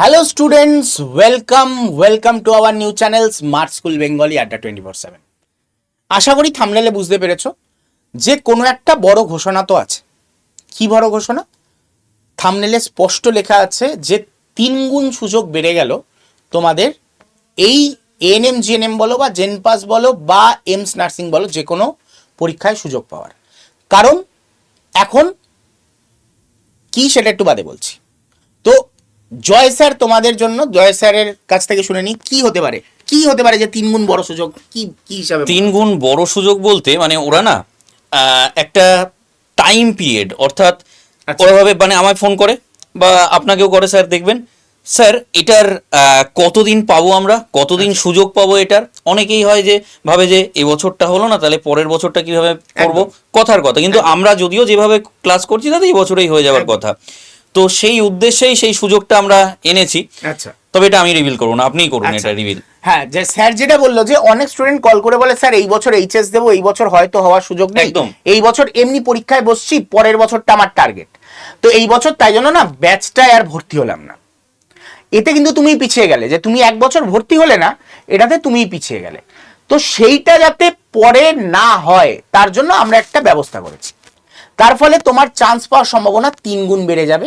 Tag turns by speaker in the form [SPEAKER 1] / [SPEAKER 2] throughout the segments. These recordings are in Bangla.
[SPEAKER 1] Hello students welcome welcome to our new channel smart school Bengali Adda twenty four seven আশা করি থামনেলে বুঝতে পেরেছ যে কোনো একটা বড় ঘোষণা তো আছে। কি বড় ঘোষণা? থামনেলে স্পষ্ট লেখা আছে যে তিন গুণ সুযোগ বেড়ে গেল তোমাদের এই এএনএম জিএনএম বলো বা জেনপাস বলো বা এমস নার্সিং বলো যে কোনো পরীক্ষায় সুযোগ পাওয়ার। কারণ এখন কি সেটা একটু বাদে বলছি। তো জয় স্যার তোমাদের জন্য জয় স্যারের কাছ থেকে শুনে নি কি হতে পারে? কি হতে পারে যে তিন গুণ বড় সুযোগ? কি কি হিসাবে
[SPEAKER 2] তিন গুণ বড় সুযোগ বলতে মানে ওরা না একটা টাইম পিরিয়ড অর্থাৎ
[SPEAKER 1] আচ্ছা।
[SPEAKER 2] ওরা ভাবে মানে আমায় ফোন করে বা আপনাকেও করে স্যার দেখবেন। স্যার এটার কতদিন পাবো আমরা? কতদিন
[SPEAKER 1] আচ্ছা।
[SPEAKER 2] সুযোগ পাবো এটার? অনেকেই হয় যে ভাবে যে এই বছরটা হলো না তাহলে পরের বছরটা কীভাবে করব? কথার কথা। কিন্তু আমরা যদিও যেভাবে ক্লাস করছি তাতে এই বছরেই হয়ে যাওয়ার কথা। তো সেই উদ্দেশ্যেই সেই সুযোগটা আমরা এনেছি।
[SPEAKER 1] আচ্ছা।
[SPEAKER 2] তবে এটা আমি রিভিল করব না। আপনিই করুন
[SPEAKER 1] আচ্ছা।
[SPEAKER 2] এটা রিভিল
[SPEAKER 1] হ্যাঁ যে স্যার যেটা বলল যে অনেক স্টুডেন্ট কল করে বলে স্যার এই বছর এইচএস দেবো এই বছর হয়তো হওয়ার সুযোগ নেই।
[SPEAKER 2] একদম।
[SPEAKER 1] এই বছর এমনি পরীক্ষায় বসছি পরের বছরটা আমার টার্গেট তো এই বছর তাই জন্য না ব্যাচটায় আর ভর্তি হলাম না। এতে কিন্তু তুমি পিছিয়ে গেলে। যে তুমি এক বছর ভর্তি হলে না এটাতে তুমিই পিছিয়ে গেলে। তো সেইটা যাতে পরে না হয় তার জন্য আমরা একটা ব্যবস্থা করেছি। তার ফলে তোমার চান্স পাওয়ার সম্ভাবনা তিন গুণ বেড়ে যাবে।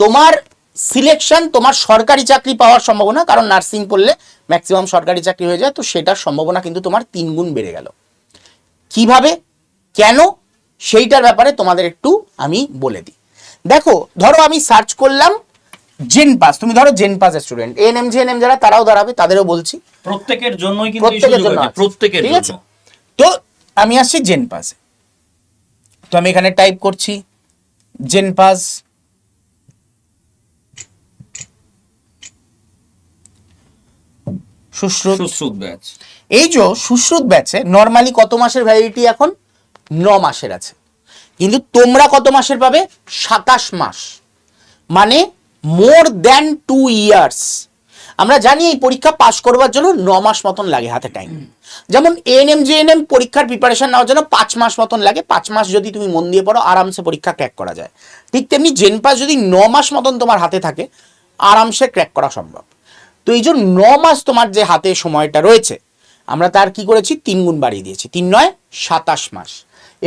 [SPEAKER 1] তোমার সিলেকশন তোমার সরকারি চাকরি পাওয়ার সম্ভাবনা কারণ নার্সিং পড়লে ম্যাক্সিমাম সরকারি চাকরি হয়ে যায় তো সেটার সম্ভাবনা কিন্তু তোমার তিন গুণ বেড়ে গেল। কীভাবে? কেন? সেইটার ব্যাপারে তোমাদের একটু আমি বলে দিই। দেখো ধরো আমি সার্চ করলাম জেন পাস তুমি ধরো gen pass student N M gen M যারা তারাও দাঁড়াবে তাদেরও বলছি।
[SPEAKER 2] প্রত্যেকের জন্যই কিন্তু
[SPEAKER 1] প্রত্যেকের জন্য।
[SPEAKER 2] প্রত্যেকের
[SPEAKER 1] ঠিক আছে? তো আমি আসছি জেন পাসে তো আমি এখানে টাইপ করছি gen pass Sushruta.
[SPEAKER 2] Sushruta batch
[SPEAKER 1] এই যে সুশ্রুত ব্যাচে নর্মালি কত মাসের ভ্যালিডিটি এখন? ন মাসের আছে। কিন্তু তোমরা কত মাসের পাবে? সাতাশ মাস। মানে মোর দ্যান টু ইয়ার্স আমরা জানি এই পরীক্ষা পাশ করবার জন্য ন মাস মতন লাগে হাতে টাইম যেমন এএনএম জেএনএম পরীক্ষার প্রিপারেশন নেওয়ার জন্য পাঁচ মাস মতন লাগে। পাঁচ মাস যদি তুমি মন দিয়ে পড়ো আরামসে পরীক্ষা ক্র্যাক করা যায়। ঠিক তেমনি জেন পাস যদি ন মাস মতন তোমার হাতে থাকে আরামসে ক্র্যাক করা সম্ভব। তো এই যে ন মাস তোমার যে হাতে সময়টা রয়েছে, আমরা তার কি করেছি? তিন গুণ বাড়িয়ে দিয়েছি। তিন নয়, সাতাশ মাস।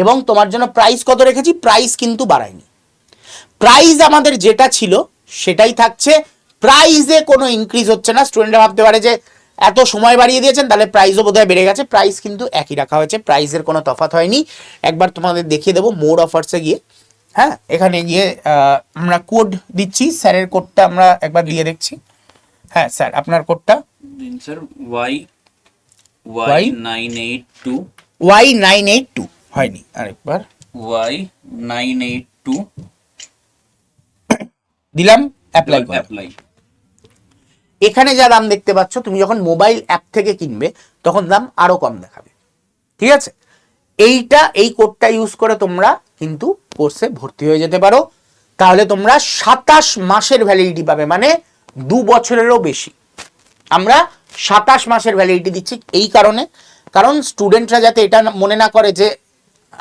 [SPEAKER 1] এবং তোমার জন্য প্রাইস কত রেখেছি? প্রাইস কিন্তু বাড়ায়নি। প্রাইস আমাদের যেটা ছিল, সেটাই থাকছে। প্রাইসে কোনো ইনক্রিজ হচ্ছে না। স্টুডেন্টরা ভাবতে পারে যে, এত সময় বাড়িয়ে দিয়েছেন, তাহলে প্রাইসও বোধহয় বেড়ে গেছে। প্রাইস কিন্তু একই রাখা হয়েছে। প্রাইসের কোনো তফাৎ হয়নি। একবার তোমাদের দেখিয়ে দেবো মোর অফার্সে গিয়ে। হ্যাঁ এখানে গিয়ে আমরা কোড দিচ্ছি। স্যারের কোডটা আমরা একবার দিয়ে দেখছি। হ্যাঁ স্যার আপনার কোডটা?
[SPEAKER 2] দিন sir Y
[SPEAKER 1] Y?
[SPEAKER 2] Y nine eight two
[SPEAKER 1] Y nine eight two হয়নি। আরেকবার।
[SPEAKER 2] ওয়াই নাইন এইট টু
[SPEAKER 1] দিলাম অ্যাপ্লাই
[SPEAKER 2] অ্যাপ্লাই
[SPEAKER 1] এখানে যা দাম দেখতে পাচ্ছ তুমি যখন মোবাইল অ্যাপ থেকে কিনবে তখন দাম আরও কম দেখাবে। ঠিক আছে? এইটা এই কোডটা ইউজ করে তোমরা কিন্তু কোর্সে ভর্তি হয়ে যেতে পারো। তাহলে তোমরা সাতাশ মাসের ভ্যালিডিটি পাবে। মানে দু বছরেরও বেশি। আমরা সাতাশ মাসের ভ্যালিডিটি দিচ্ছি এই কারণে। কারণ স্টুডেন্টরা যাতে এটা মনে না করে যে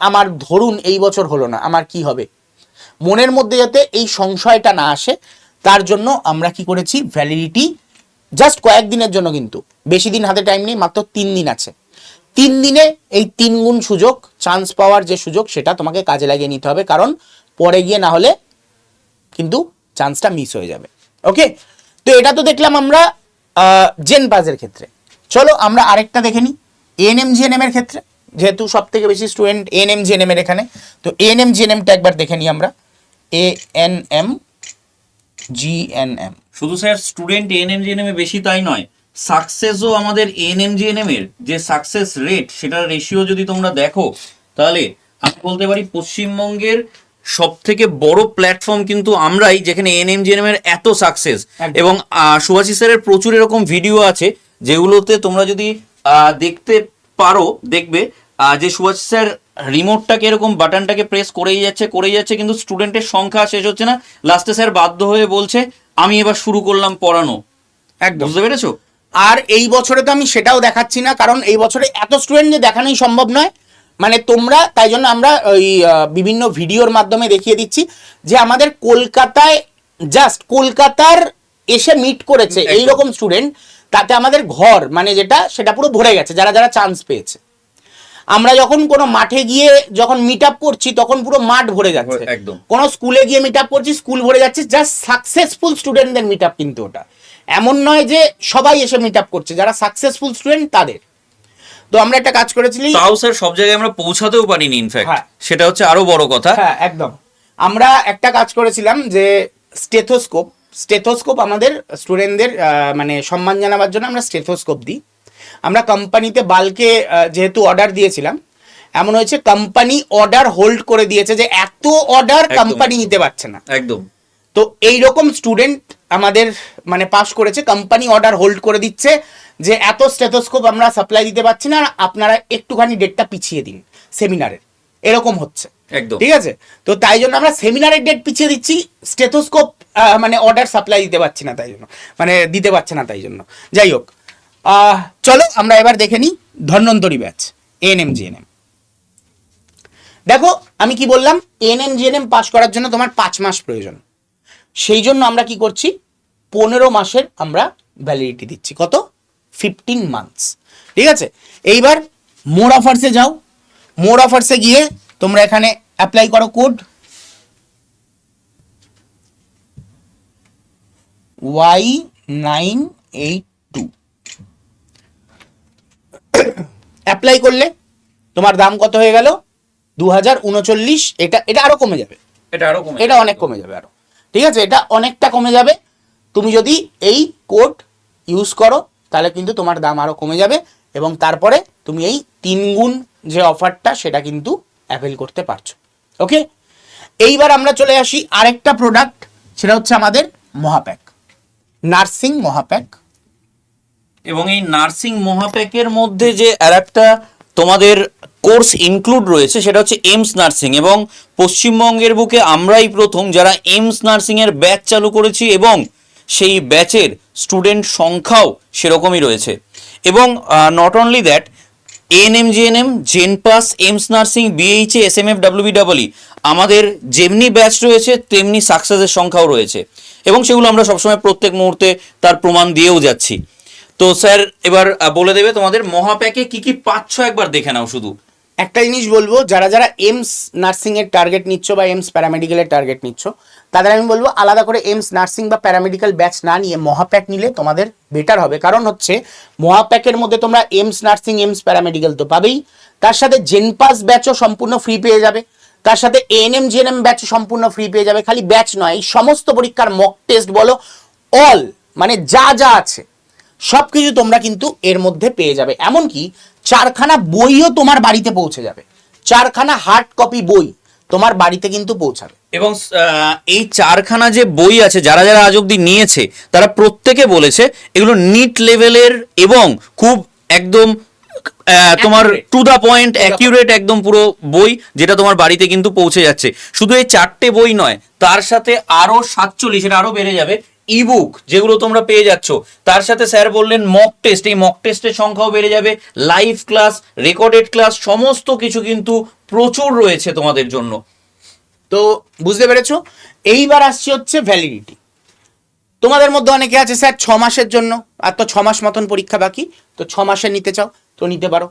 [SPEAKER 1] আমার ধরুন এই বছর হলো না, আমার কি হবে? মনের মধ্যে যাতে এই সংশয়টা না আসে, তার জন্য আমরা কি করেছি? ভ্যালিডিটি জাস্ট কয়েকদিনের জন্য কিন্তু। বেশি দিন হাতে টাইম নেই, মাত্র তিন দিন আছে। তিন দিনে এই তিন গুণ সুযোগ চান্স পাওয়ার যে সুযোগ, সেটা তোমাকে কাজে লাগিয়ে নিতে হবে। কারণ পরে গিয়ে না হলে কিন্তু চান্সটা মিস হয়ে যাবে। ওকে তো এটা তো দেখলাম আমরা জেন পাজের ক্ষেত্রে চলো আমরা আরেকটা দেখে নিই এএনএম জিএনএম এর ক্ষেত্রে যেহেতু সব থেকে বেশি স্টুডেন্ট এএনএম জিএনএম এর এখানে তো এএনএম জিএনএমটা একবার দেখে নিই আমরা A N M G N M
[SPEAKER 2] শুধু স্যার স্টুডেন্ট এএনএম জিএনএম এ বেশি তাই নয় সাকসেসও আমাদের এএনএম জিএনএম এর যে সাকসেস রেট সেটার রেশিও যদি তোমরা দেখো তাহলে আমি বলতে পারি পশ্চিমবঙ্গের সব থেকে বড় প্ল্যাটফর্ম কিন্তু আমরাই যেখানে এএনএম জিএনএম এর এত সাকসেস এবং সুভাষী স্যারের প্রচুর এরকম ভিডিও আছে যেগুলোতে তোমরা যদি দেখতে পারো দেখবে যে সুভাষ স্যার রিমোটটাকে এরকম বাটনটাকে প্রেস করেই যাচ্ছে করেই যাচ্ছে কিন্তু স্টুডেন্টের সংখ্যা শেষ হচ্ছে না। লাস্টে স্যার বাধ্য হয়ে বলছে আমি এবার শুরু করলাম পড়ানো।
[SPEAKER 1] একদম।
[SPEAKER 2] বুঝতে পেরেছ?
[SPEAKER 1] আর এই বছরে তো আমি সেটাও দেখাচ্ছি না কারণ এই বছরে এত স্টুডেন্ট যে দেখানোই সম্ভব নয়। মানে তোমরা তাই জন্য আমরা ওই বিভিন্ন ভিডিওর মাধ্যমে দেখিয়ে দিচ্ছি যে আমাদের কলকাতায় জাস্ট কলকাতার এসে মিট করেছে এই রকম স্টুডেন্ট তাতে আমাদের ঘর মানে যেটা সেটা পুরো ভরে গেছে যারা যারা চান্স পেয়েছে। আমরা যখন কোনো মাঠে গিয়ে যখন মিট আপ করছি তখন পুরো মাঠ ভরে যাচ্ছে।
[SPEAKER 2] একদম।
[SPEAKER 1] কোনো স্কুলে গিয়ে মিট আপ করছি স্কুল ভরে যাচ্ছে জাস্ট সাকসেসফুল স্টুডেন্টদের মিট আপ কিন্তু ওটা। এমন নয় যে সবাই এসে মিট আপ করছে যারা সাকসেসফুল স্টুডেন্ট তাদের। তো আমরা একটা কাজ করেছিলি
[SPEAKER 2] তাও স্যার সব জায়গায় আমরা পৌঁছাতেও পারিনি ইনফ্যাক্ট। সেটা হচ্ছে আরও বড় কথা।
[SPEAKER 1] হ্যাঁ একদম। আমরা একটা কাজ করেছিলাম যে স্টেথোস্কোপ স্টেথোস্কোপ আমাদের স্টুডেন্টদের মানে সম্মান জানাবার জন্য আমরা স্টেথোস্কোপ দিই। আমরা কোম্পানিতে বালকে যেহেতু অর্ডার দিয়েছিলাম এমন হয়েছে কোম্পানি অর্ডার হোল্ড করে দিয়েছে যে এত অর্ডার কোম্পানি নিতে পারছে না।
[SPEAKER 2] একদম।
[SPEAKER 1] তো এই রকম স্টুডেন্ট আমাদের মানে পাস করেছে কোম্পানি অর্ডার হোল্ড করে দিচ্ছে। যে এত স্টেথোস্কোপ আমরা সাপ্লাই দিতে পারছি না আপনারা একটুখানি ডেটটা পিছিয়ে দিন সেমিনারের এরকম হচ্ছে।
[SPEAKER 2] একদম।
[SPEAKER 1] ঠিক আছে? তো তাই জন্য আমরা সেমিনারের ডেট পিছিয়ে দিচ্ছি স্টেথোস্কোপ মানে অর্ডার সাপ্লাই দিতে পারছি না তাই জন্য। মানে দিতে পারছে না তাই জন্য। যাই হোক আহ, চলো আমরা এবার দেখে নিই ধন্বন্তরী ব্যাচ এএনএম জিএনএম দেখো আমি কি বললাম? এএনএম জিএনএম পাস করার জন্য তোমার পাঁচ মাস প্রয়োজন। সেই জন্য আমরা কি করছি? পনেরো মাসের আমরা ভ্যালিডিটি দিচ্ছি। কত? ফিফটিন মান্থস ঠিক আছে? এইবার মোর অফার্সে যাও। মোর অফার্সে গিয়ে তোমরা এখানে অ্যাপ্লাই করো code Y nine eight two apply করলে তোমার দাম কত হয়ে গেল? দু হাজার উনচল্লিশ। এটা এটা আরও কমে যাবে।
[SPEAKER 2] এটা আরও কমে
[SPEAKER 1] এটা অনেক কমে যাবে আরও। ঠিক আছে? এটা অনেকটা কমে যাবে। তুমি যদি এই কোড ইউজ করো তাহলে কিন্তু তোমার দাম আরও কমে যাবে এবং তারপরে তুমি এই তিন গুণ যে অফারটা সেটা কিন্তু অ্যাভেল করতে পারছ। ওকে এইবার আমরা চলে আসি আরেকটা প্রোডাক্ট সেটা হচ্ছে আমাদের মহাপ্যাক। নার্সিং মহাপ্যাক।
[SPEAKER 2] এবং এই নার্সিং মহাপ্যাকের মধ্যে যে আর একটা তোমাদের কোর্স ইনক্লুড রয়েছে, সেটা হচ্ছে এমস নার্সিং। এবং পশ্চিমবঙ্গের বুকে আমরাই প্রথম যারা এমস নার্সিং এর ব্যাচ চালু করেছি এবং সেই ব্যাচের স্টুডেন্ট সংখ্যাও সেরকমই রয়েছে। এবং not only that ANM GNM gen pass AIIMS nursing BHA S M F WBW আমাদের যেমনি ব্যাচ রয়েছে, তেমনি সাকসেসের সংখ্যাও রয়েছে। এবং সেগুলো আমরা সবসময় প্রত্যেক মুহূর্তে তার প্রমাণ দিয়েও যাচ্ছি। তো স্যার, এবার বলে দেবে তোমাদের মহাপ্যাকে কি কি পাচ্ছ একবার দেখে নাও শুধু।
[SPEAKER 1] একটা জিনিস বলব, যারা যারা এমস নার্সিং এর টার্গেট নিচ্ছ বা এমস প্যারামেডিক্যালের টার্গেট নিচ্ছ তাদের আমি বলব আলাদা করে এমস নার্সিং বা প্যারামেডিক্যাল ব্যাচ না নিয়ে মহাপ্যাক নিলে তোমাদের বেটার হবে। কারণ হচ্ছে মহাপ্যাকের মধ্যে তোমরা এমস নার্সিং এমস প্যারামেডিক্যাল তো পাবেই। তার সাথে জেনপাস ব্যাচও সম্পূর্ণ ফ্রি পেয়ে যাবে। তার সাথে এএনএম জিএনএম ব্যাচ সম্পূর্ণ ফ্রি পেয়ে যাবে। খালি ব্যাচ নয়, এই সমস্ত পরীক্ষার মক টেস্ট বলো অল মানে যা যা আছে সব কিছু তোমরা কিন্তু এর মধ্যে পেয়ে যাবে। এমনকি চারখানা বইও তোমার বাড়িতে পৌঁছে যাবে। চারখানা হার্ড কপি বই। তোমার বাড়িতে কিন্তু পৌঁছাবে।
[SPEAKER 2] এবং আহ, এই চারখানা যে বই আছে যারা যারা আজ অব্দি নিয়েছে তারা প্রত্যেকে বলেছে এগুলো নিট লেভেলের এবং খুব একদম আহ, তোমার টু দা পয়েন্ট অ্যাকিউরেট একদম পুরো বই যেটা তোমার বাড়িতে কিন্তু পৌঁছে যাচ্ছে। শুধু এই চারটে বই নয় তার সাথে আরও সাতচল্লিশ এটা আরও বেড়ে যাবে। ইবুক যেগুলো তোমরা পেয়ে যাচ্ছ। তার সাথে স্যার বললেন মক টেস্ট এই মক টেস্টের সংখ্যাও বেড়ে যাবে। লাইভ ক্লাস রেকর্ডেড ক্লাস সমস্ত কিছু কিন্তু প্রচুর রয়েছে তোমাদের জন্য।
[SPEAKER 1] তো বুঝতে পেরেছ? এইবার আসছে হচ্ছে ভ্যালিডিটি তোমাদের মধ্যে অনেকে আছে স্যার ছ মাসের জন্য, আর তো ছ মাস মতন পরীক্ষা বাকি। তো ছ মাসের নিতে চাও, তো নিতে পারো।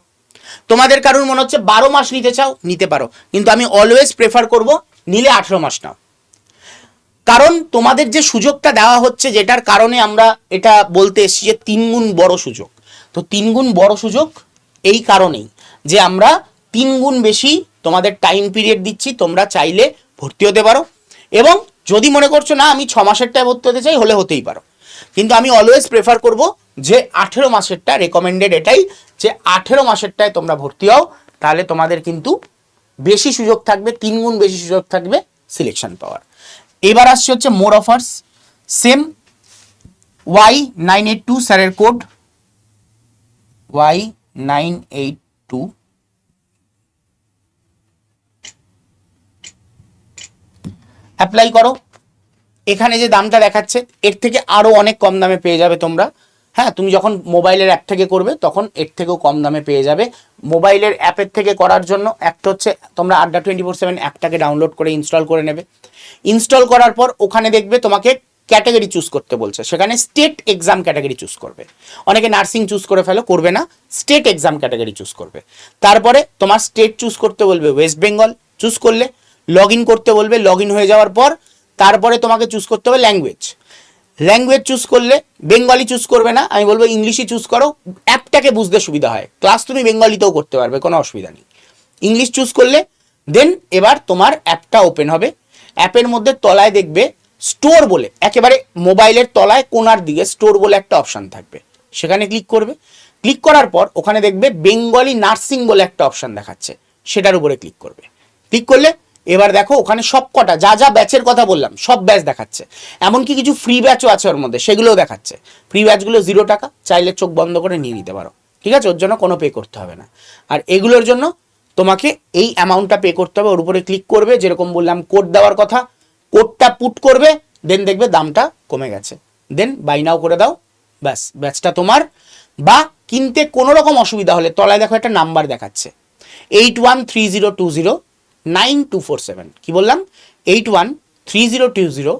[SPEAKER 1] তোমাদের কারোর মনে হচ্ছে বারো মাস নিতে চাও, নিতে পারো। কিন্তু আমি অলওয়েজ প্রেফার করব, নিলে আঠেরো মাস নাও। কারণ তোমাদের যে সুযোগটা দেওয়া হচ্ছে, যেটার কারণে আমরা এটা বলতে এসেছি যে তিন গুণ বড় সুযোগ। তো তিন গুণ বড় সুযোগ এই কারণেই যে আমরা তিন গুণ বেশি তোমাদের টাইম পিরিয়ড দিচ্ছি, তোমরা চাইলে ভর্তি হতে পারো। এবং যদি মনে করছ, না, আমি ছ মাসেরটায় ভর্তি হতে চাই, হলে হতেই পারো। কিন্তু আমি অলওয়েজ প্রেফার করব যে আঠেরো মাসেরটা রেকমেন্ডেড এটাই, যে আঠেরো মাসেরটায় তোমরা ভর্তি হও, তাহলে তোমাদের কিন্তু বেশি সুযোগ থাকবে তিন গুণ বেশি সুযোগ থাকবে সিলেকশন পাওয়ার। এবার আসছে হচ্ছে more offers. Same Y nine eight two স্যারের code. Y nine eight two apply করো। এখানে যে দামটা দেখাচ্ছে, এর থেকে আরও অনেক কম দামে পেয়ে যাবে তোমরা। হ্যাঁ তুমি যখন মোবাইলের অ্যাপ থেকে করবে, তখন এর থেকেও কম দামে পেয়ে যাবে। মোবাইলের অ্যাপের থেকে করার জন্য একটা হচ্ছে, তোমরা আড্ডা টোয়েন্টি ফোর সেভেন অ্যাপটাকে ডাউনলোড করে ইনস্টল করে নেবে। ইনস্টল করার পর ওখানে দেখবে তোমাকে ক্যাটাগরি চুজ করতে বলছে। সেখানে স্টেট এক্সাম ক্যাটাগরি চুজ করবে। অনেকে নার্সিং চুজ করে ফেলো, করবে না স্টেট এক্সাম ক্যাটাগরি চুজ করবে। তারপরে তোমার স্টেট চুজ করতে বলবে ওয়েস্ট বেঙ্গল চুজ করলে লগ করতে বলবে লগ হয়ে যাওয়ার পর, তারপরে তোমাকে চুজ করতে হবে ল্যাঙ্গুয়েজ ল্যাঙ্গুয়েজ চুজ করলে বেঙ্গলি চুজ করবে না। আমি বলব ইংলিশই চুজ করো। অ্যাপটাকে বুঝতে সুবিধা হয়। ক্লাস তুমি বেঙ্গলিতেও করতে পারবে, কোনো অসুবিধা নেই। ইংলিশ চুজ করলে দেন এবার তোমার অ্যাপটা ওপেন হবে। অ্যাপের মধ্যে তলায় দেখবে স্টোর বলে, একেবারে মোবাইলের তলায় কোনার দিকে স্টোর বলে একটা অপশান থাকবে। সেখানে ক্লিক করবে। ক্লিক করার পর ওখানে দেখবে বেঙ্গলি নার্সিং বলে একটা অপশান দেখাচ্ছে। সেটার উপরে ক্লিক করবে। ক্লিক করলে এবার দেখো ওখানে সব কটা, যা যা ব্যাচের কথা বললাম, সব ব্যাচ দেখাচ্ছে। এমনকি কিছু ফ্রি ব্যাচও আছে ওর মধ্যে, সেগুলোও দেখাচ্ছে। ফ্রি ব্যাচগুলো জিরো টাকা, চাইলে চোখ বন্ধ করে নিয়ে নিতে পারো। ঠিক আছে? ওর জন্য কোনো পে করতে হবে না। আর এগুলোর জন্য তোমাকে এই অ্যামাউন্টটা পে করতে হবে, ওর উপরে ক্লিক করবে, যেরকম বললাম কোড দেওয়ার কথা। কোডটা পুট করবে দেন দেখবে দামটা কমে গেছে। দেন বাই নাও করে দাও, ব্যাস ব্যাচটা তোমার। বা কিনতে কোনো রকম অসুবিধা হলে, তলায় দেখো একটা নাম্বার দেখাচ্ছে। Eight one three zero two zero nine two four seven. কী বললাম? Eight one three zero two zero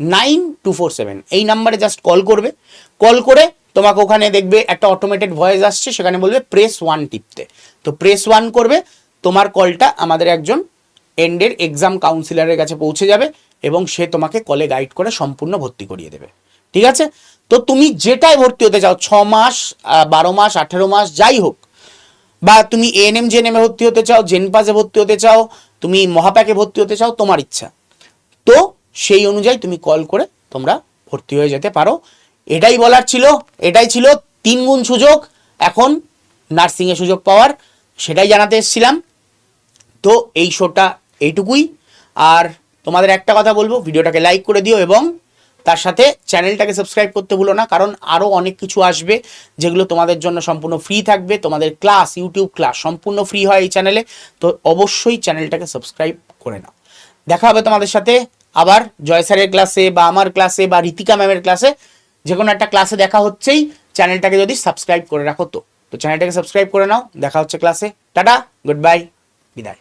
[SPEAKER 1] nine two four seven. এই নাম্বারে জাস্ট কল করবে। কল করে তোমাকে ওখানে দেখবে একটা অটোমেটেড ভয়েস আসছে, সেখানে বলবে প্রেস ওয়ান টিপতে। তো প্রেস ওয়ান করবে, তোমার কলটা আমাদের একজন এন্ডের এক্সাম কাউন্সিলরের কাছে পৌঁছে যাবে এবং সে তোমাকে কলে গাইড করে সম্পূর্ণ ভর্তি করিয়ে দেবে। ঠিক আছে? তো তুমি যেটাই ভর্তি হতে চাও, ছ মাস বারো মাস, আঠেরো মাস, যাই হোক বা তুমি এএনএম জেএনএমে ভর্তি হতে চাও জেনপাসে ভর্তি হতে চাও, তুমি মহাপ্যাকে ভর্তি হতে চাও, তোমার ইচ্ছা। তো সেই অনুযায়ী তুমি কল করে তোমরা ভর্তি হয়ে যেতে পারো। এটাই বলার ছিল, এটাই ছিল তিন গুণ সুযোগ। এখন নার্সিংয়ে সুযোগ পাওয়ার, সেটাই জানাতে এসেছিলাম। তো এই শোটা এইটুকুই। আর তোমাদের একটা কথা বলব ভিডিওটাকে লাইক করে দিও এবং তার সাথে চ্যানেলটাকে সাবস্ক্রাইব করতে ভুলো না, কারণ আরও অনেক কিছু আসবে যেগুলো তোমাদের জন্য সম্পূর্ণ ফ্রি থাকবে। তোমাদের ক্লাস ইউটিউব ক্লাস সম্পূর্ণ ফ্রি হয় এই চ্যানেলে তো অবশ্যই চ্যানেলটাকে সাবস্ক্রাইব করে নাও। দেখা হবে তোমাদের সাথে আবার জয় স্যারের ক্লাসে বা আমার ক্লাসে বা ঋতিকা ম্যামের ক্লাসে যে কোনো একটা ক্লাসে দেখা হচ্ছেই চ্যানেলটাকে যদি সাবস্ক্রাইব করে রাখো তো। তো চ্যানেলটাকে সাবস্ক্রাইব করে নাও, দেখা হচ্ছে ক্লাসে টাটা গুড বাই বিদায়।